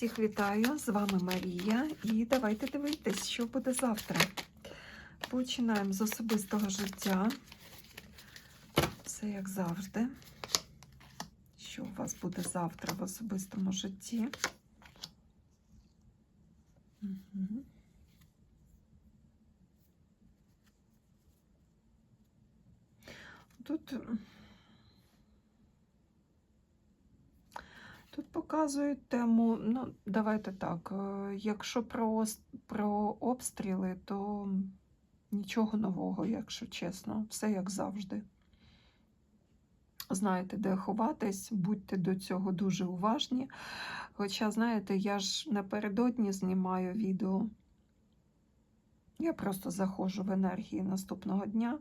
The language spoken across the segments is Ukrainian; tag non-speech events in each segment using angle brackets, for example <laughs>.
Всіх вітаю! З вами Марія. І давайте дивитись, що буде завтра. Починаємо з особистого життя. Все як завжди. Що у вас буде завтра в особистому житті? Угу. Тут Тут показують тему, ну, давайте так, е, якщо про, про обстріли, то нічого нового, якщо чесно, все як завжди. Знаєте, де ховатись, будьте до цього дуже уважні. Хоча, знаєте, я ж напередодні знімаю відео. Я просто заходжу в енергії наступного дня.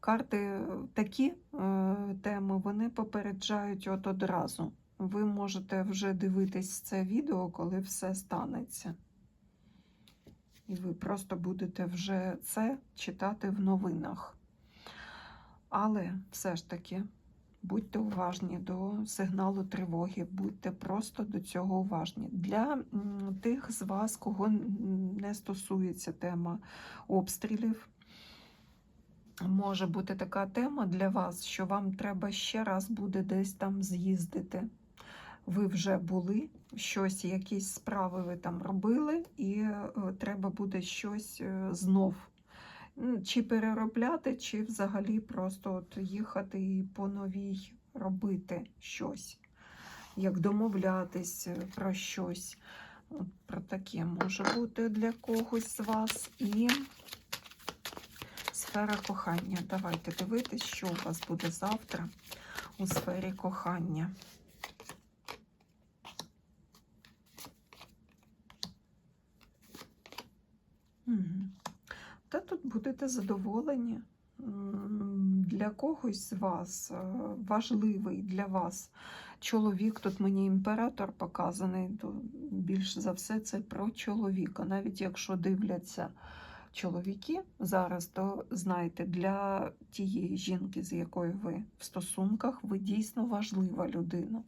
Карти е, такі е, теми вони попереджають от одразу. Ви можете вже дивитись це відео, коли все станеться. І ви просто будете вже це читати в новинах. Але все ж таки будьте уважні до сигналу тривоги, будьте просто до цього уважні. Для тих з вас, кого не стосується тема обстрілів, може бути така тема для вас, що вам треба ще раз буде десь там з'їздити. Ви вже були, щось, якісь справи ви там робили, і е, треба буде щось е, знов. Чи переробляти, чи взагалі просто от їхати і по новій робити щось, як домовлятись е, про щось. От про таке може бути для когось з вас. І сфера кохання. Давайте дивитись, що у вас буде завтра у сфері кохання. Та тут будете задоволені. Для когось з вас е, важливий для вас чоловік. Тут мені імператор показаний, то більш за все це про чоловіка. Навіть якщо дивляться чоловіки зараз, то знайте, для тієї жінки, з якою ви в стосунках, ви дійсно важлива людина.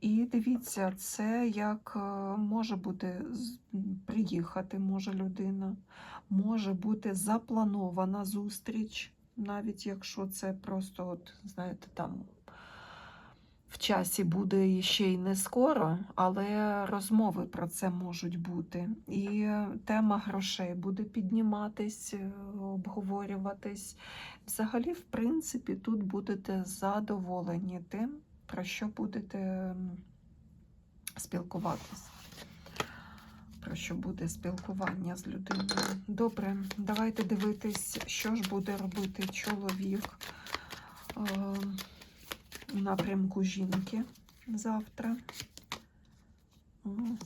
І дивіться, це як е, може бути приїхати може людина, може бути запланована зустріч, навіть якщо це просто, от, знаєте, там в часі буде ще й не скоро, але розмови про це можуть бути. І тема грошей буде підніматись, е, обговорюватись. Взагалі, в принципі, тут будете задоволені тим, про що будете м, спілкуватись. Про що буде спілкування з людиною. Добре, давайте дивитись, що ж буде робити чоловік е, у напрямку жінки завтра. Хм.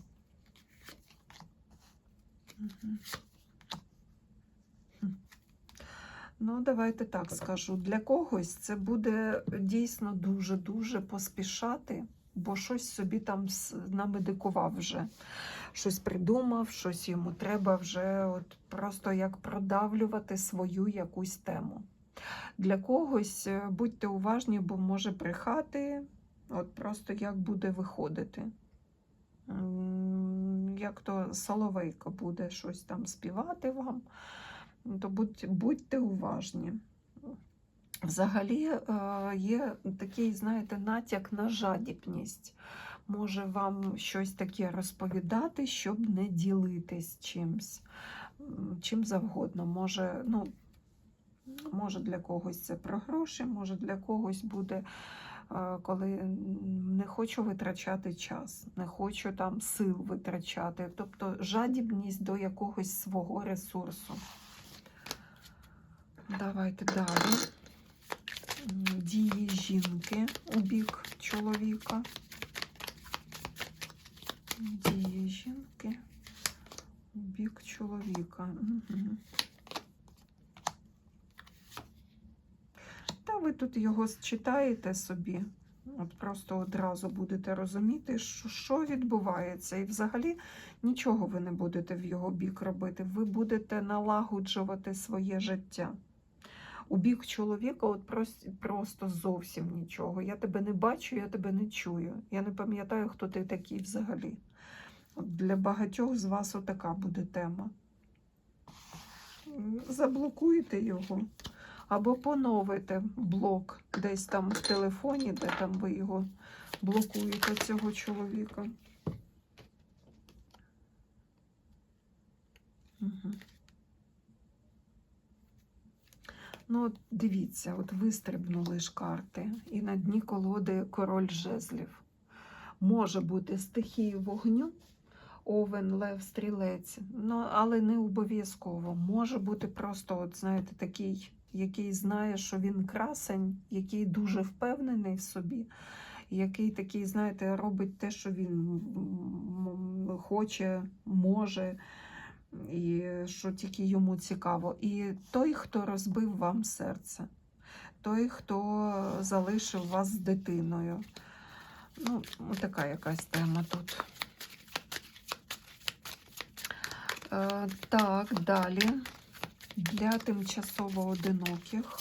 Ну, давайте так скажу. Для когось це буде дійсно дуже-дуже поспішати, бо щось собі там намедикував вже. Щось придумав, щось йому треба вже от просто як продавлювати свою якусь тему. Для когось е, будьте уважні, бо може брехати, от просто як буде виходити. Як то соловейко буде щось там співати вам, то будь, будьте уважні. Взагалі е, є такий, знаєте, натяк на жадібність. Може вам щось таке розповідати, щоб не ділитись чимсь, чим завгодно. Може, ну, може для когось це про гроші, може для когось буде, е, коли не хочу витрачати час, не хочу там сил витрачати. Тобто жадібність до якогось свого ресурсу. Давайте далі. Дії жінки у бік чоловіка. Дії жінки у бік чоловіка. Мгм. Та ви тут його читаєте собі. От просто одразу будете розуміти, що відбувається. І взагалі нічого ви не будете в його бік робити. Ви будете налагоджувати своє життя. У бік чоловіка от просто, просто зовсім нічого. Я тебе не бачу, я тебе не чую. Я не пам'ятаю, хто ти такий взагалі. От для багатьох з вас отака буде тема. М, Заблокуєте його або поновите блок десь там в телефоні, де там ви його блокуєте, цього чоловіка. Угу. Ну, от дивіться, от вистрибнули ж карти, і на дні колоди король жезлів. Може бути стихії вогню, овен, лев, стрілець, ну, але не обов'язково. Може бути просто, от знаєте, такий, який знає, що він красень, який дуже впевнений в собі, який такий, знаєте, робить те, що він хоче, може і що тільки йому цікаво. І той, хто розбив вам серце, той, хто залишив вас з дитиною. Ну, така якась тема тут. Е, так, далі. Для тимчасово одиноких.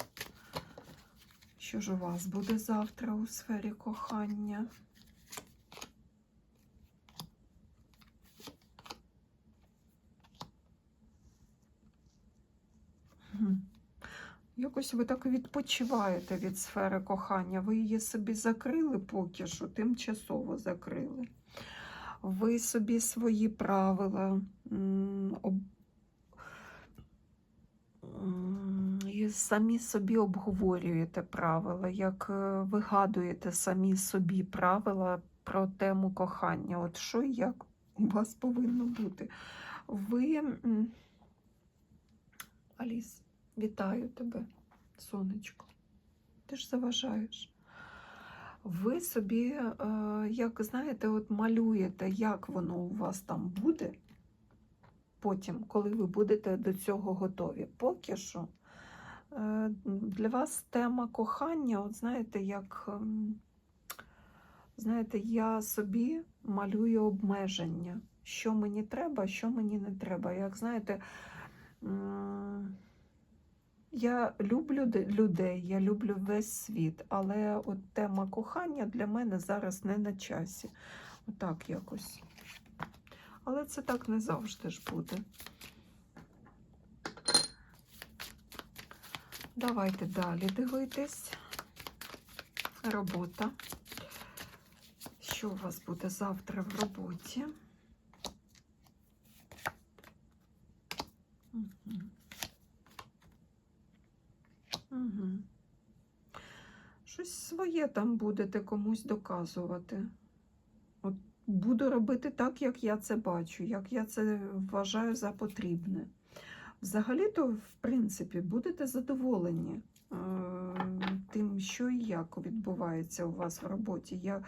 Що ж у вас буде завтра у сфері кохання? Якось ви так відпочиваєте від сфери кохання. Ви її собі закрили поки що, тимчасово закрили. Ви собі свої правила і самі собі обговорюєте правила, як е, вигадуєте самі собі правила про тему кохання. От що і як у вас повинно бути. Ви. Аліс, вітаю тебе, сонечко. Ти ж заважаєш. Ви собі, е, як знаєте, от малюєте, як воно у вас там буде потім, коли ви будете до цього готові. Поки що е, для вас тема кохання, от знаєте, як ем, знаєте, я собі малюю обмеження, що мені треба, що мені не треба. Як знаєте, Я люблю людей, я люблю весь світ, але от тема кохання для мене зараз не на часі. Отак якось. Але це так не завжди ж буде. Давайте далі дивитись. Робота. Що у вас буде завтра в роботі? Своє там будете комусь доказувати. От буду робити так, як я це бачу, як я це вважаю за потрібне. Взагалі-то, в принципі, будете задоволені е, тим, що і як відбувається у вас в роботі. Я,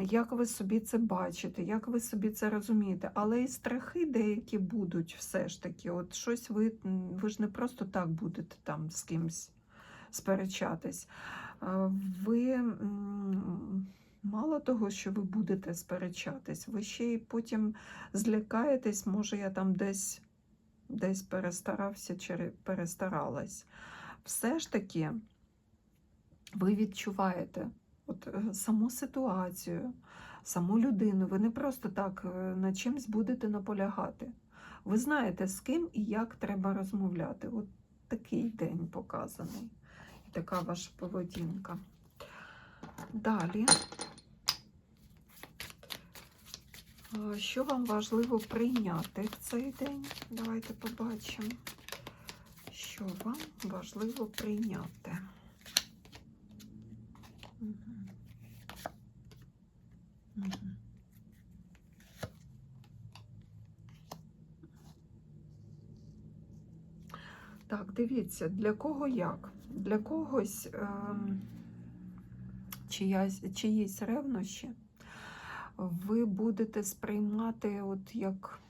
як ви собі це бачите, як ви собі це розумієте, але і страхи деякі будуть все ж таки. От щось ви, ви ж не просто так будете там з кимось сперечатись. Ви мало того, що ви будете сперечатись, ви ще й потім злякаєтесь, може, я там десь, десь перестарався чи перестаралась. Все ж таки ви відчуваєте от, е, саму ситуацію, саму людину. Ви не просто так е, на чимсь будете наполягати. Ви знаєте, з ким і як треба розмовляти. От такий день показаний. Така ваша поведінка. Далі. Що вам важливо прийняти в цей день? Давайте побачимо, що вам важливо прийняти. Так, дивіться, для кого як? Для когось ем, чиясь, чиїсь ревнощі ви будете сприймати от як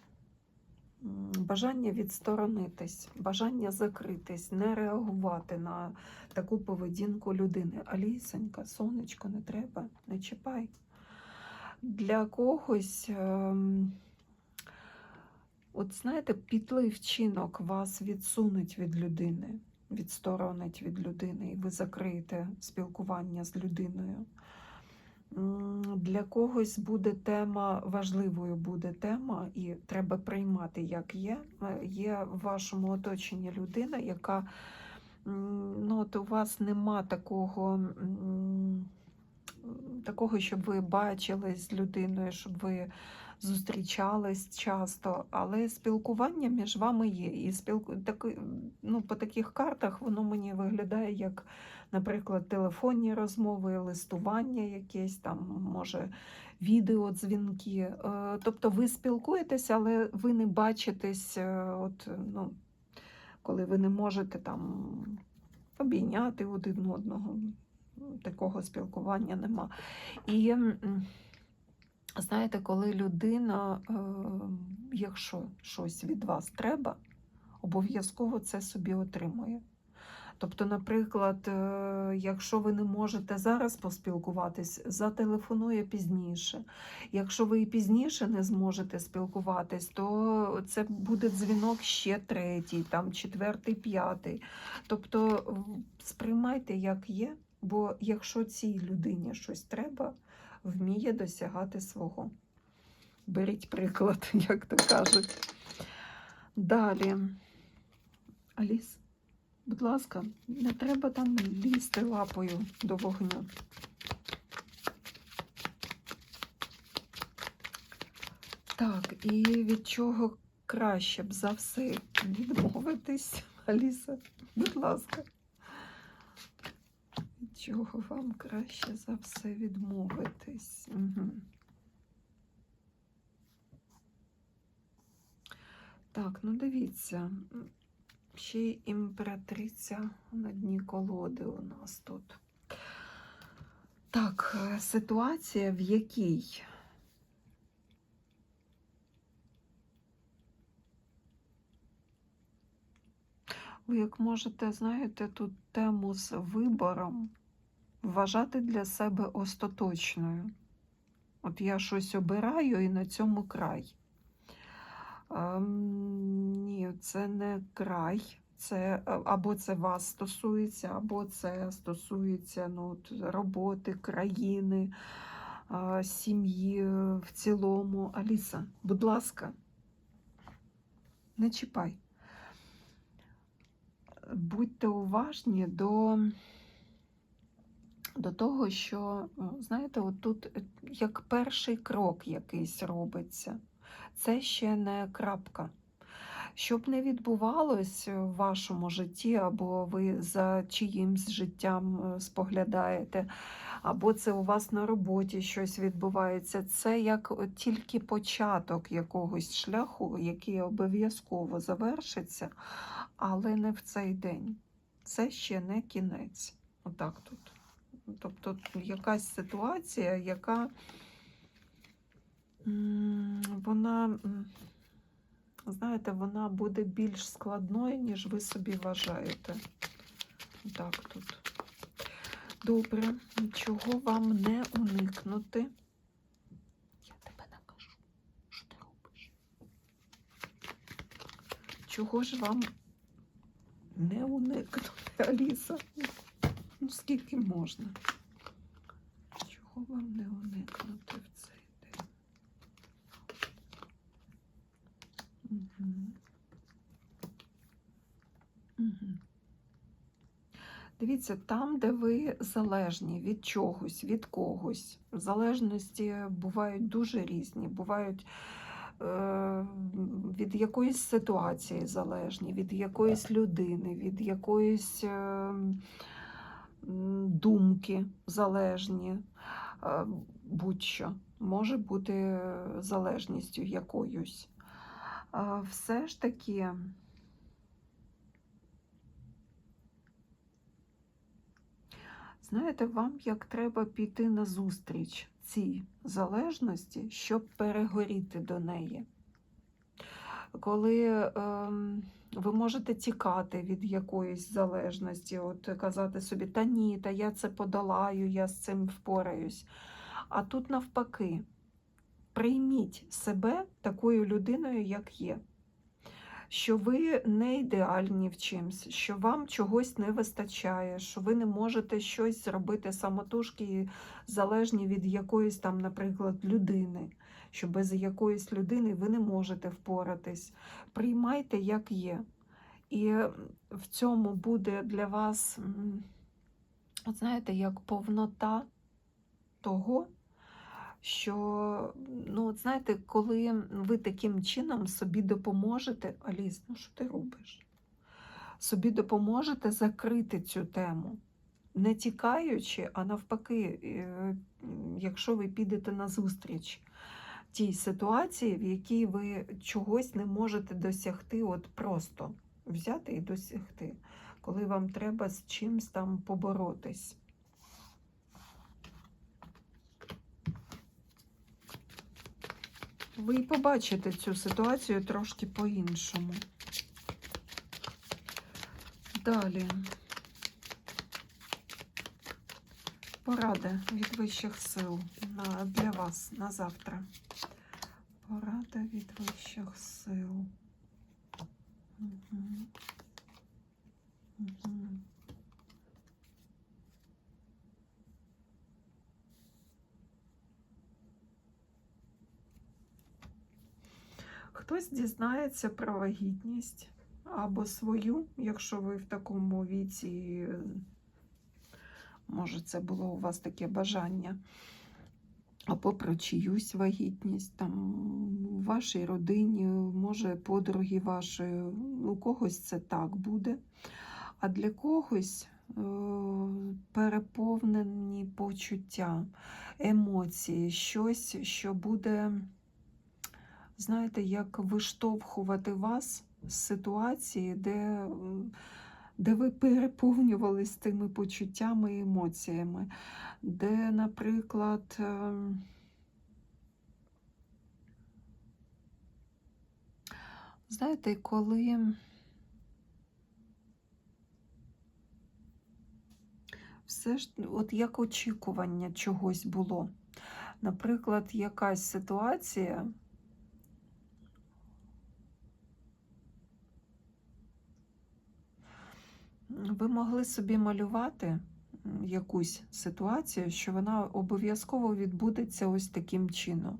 бажання відсторонитись, бажання закритись, не реагувати на таку поведінку людини. Алісонька, сонечко, не треба, не чіпай. Для когось, ем, от знаєте, підлий вчинок вас відсунуть від людини. Відсторонить від людини, і ви закриєте спілкування з людиною. Для когось буде тема, важливою буде тема, і треба приймати, як є. Е, Є в вашому оточенні людина, яка ну, от у вас нема такого, такого, щоб ви бачились з людиною, щоб ви зустрічались часто, але спілкування між вами є. І спілку... таки, ну, по таких картах воно мені виглядає як, наприклад, телефонні розмови, листування якесь, там, може, відеодзвінки. Е, Тобто ви спілкуєтеся, але ви не бачитесь, е, от, ну, коли ви не можете там обійняти один одного. Такого спілкування нема. І знаєте, коли людина, е, якщо щось від вас треба, обов'язково це собі отримує. Тобто, наприклад, е, якщо ви не можете зараз поспілкуватись, зателефонує пізніше. Якщо ви і пізніше не зможете спілкуватись, то це буде дзвінок ще третій, там четвертий, п'ятий. Тобто сприймайте, як є, бо якщо цій людині щось треба, вміє досягати свого. Беріть приклад, <laughs> як то кажуть. Далі. Аліс, будь ласка, не треба там лізти лапою до вогню. Так, і від чого краще б за все відмовитись, <laughs> Аліса, будь ласка. Чого вам краще за все відмовитись? Угу. Так, ну дивіться, ще й імператриця на дні колоди у нас тут. Так, е, ситуація, в якій ви як можете, знаєте, тут тему з вибором вважати для себе остаточною. От я щось обираю і на цьому край. Ем, ні, це не край. Це або це вас стосується, або це стосується ну, от, роботи, країни, а, сім'ї в цілому. Аліса, будь ласка, не чіпай. Будьте уважні до, до того, що, знаєте, от тут е, як перший крок якийсь робиться. Це ще не крапка. Щоб не відбувалось в вашому житті, або ви за чиїмсь життям е, споглядаєте, або це у вас на роботі щось відбувається. Це як тільки початок якогось шляху, який обов'язково завершиться, але не в цей день. Це ще не кінець. Отак тут. Тобто якась ситуація, яка вона, знаєте, вона буде більш складною, ніж ви собі вважаєте. Так тут. Добре, чого вам не уникнути? Я тебе накажу, що ти робиш. Чого ж вам не уникнути, Аліса? Ну, скільки можна? Чого вам не уникнути в цей день? Угу. Угу. Дивіться, там, де ви залежні від чогось, від когось, залежності бувають дуже різні, бувають е, від якоїсь ситуації залежні, від якоїсь людини, від якоїсь е, думки залежні, е, будь-що може бути залежністю якоюсь. Е, Все ж таки. Знаєте, вам як треба піти на зустріч цій залежності, щоб перегоріти до неї. Коли ем, ви можете тікати від якоїсь залежності, от казати собі, та ні, та я це подолаю, я з цим впораюсь. А тут навпаки, прийміть себе такою людиною, як є. що ви не ідеальні в чимсь, що вам чогось не вистачає, що ви не можете щось зробити самотужки, залежні від якоїсь там, наприклад, людини, що без якоїсь людини ви не можете впоратись. Приймайте, як є. І в цьому буде для вас, от знаєте, як повнота того, що, ну, от знаєте, коли ви таким чином собі допоможете, Аліс, ну що ти робиш? Собі допоможете закрити цю тему, не тікаючи, а навпаки, е, якщо ви підете на зустріч тій ситуації, в якій ви чогось не можете досягти, от просто взяти і досягти, коли вам треба з чимось там поборотись. Ви побачите цю ситуацію трошки по-іншому. Далі. Порада від вищих сил для вас на завтра. Порада від вищих сил. Хтось дізнається про вагітність або свою, якщо ви в такому віці, може, це було у вас таке бажання, або про чиюсь вагітність, там у вашій родині, може, подруги вашої, у когось це так буде, а для когось е, переповнені почуття, емоції, щось, що буде знаєте, як виштовхувати вас з ситуації, де, де ви переповнювались тими почуттями і емоціями, де, наприклад, ем, знаєте, коли все ж от як очікування чогось було. Наприклад, якась ситуація. Ви могли собі малювати якусь ситуацію, що вона обов'язково відбудеться ось таким чином.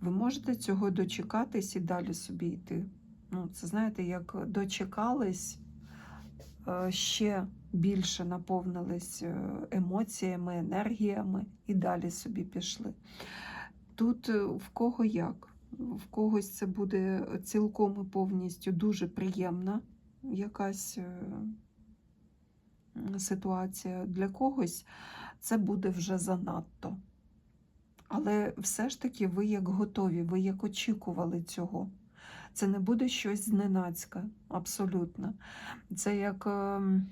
Ви можете цього дочекатись і далі собі йти. Ну, Це знаєте, як дочекались, е, ще більше наповнились е, емоціями, енергіями і далі собі пішли. Тут е, в кого як? В когось це буде цілком і повністю дуже приємна якась ситуація. Для когось це буде вже занадто. Але все ж таки ви як готові, ви як очікували цього. Це не буде щось зненацька, абсолютно. Це як, ем,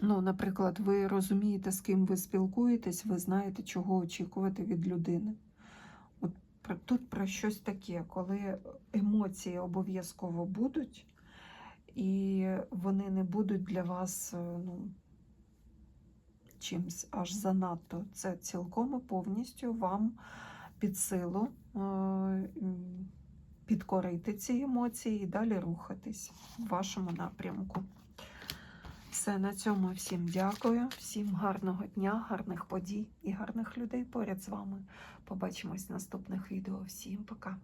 ну, наприклад, ви розумієте, з ким ви спілкуєтесь, ви знаєте, чого очікувати від людини. От тут про щось таке, коли емоції обов'язково будуть, і вони не будуть для вас е, ну, чимсь аж занадто. Це цілком і повністю вам під силу е, підкорити ці емоції і далі рухатись в вашому напрямку. Все, на цьому всім дякую, всім гарного дня, гарних подій і гарних людей поряд з вами. Побачимось в наступних відео. Всім пока!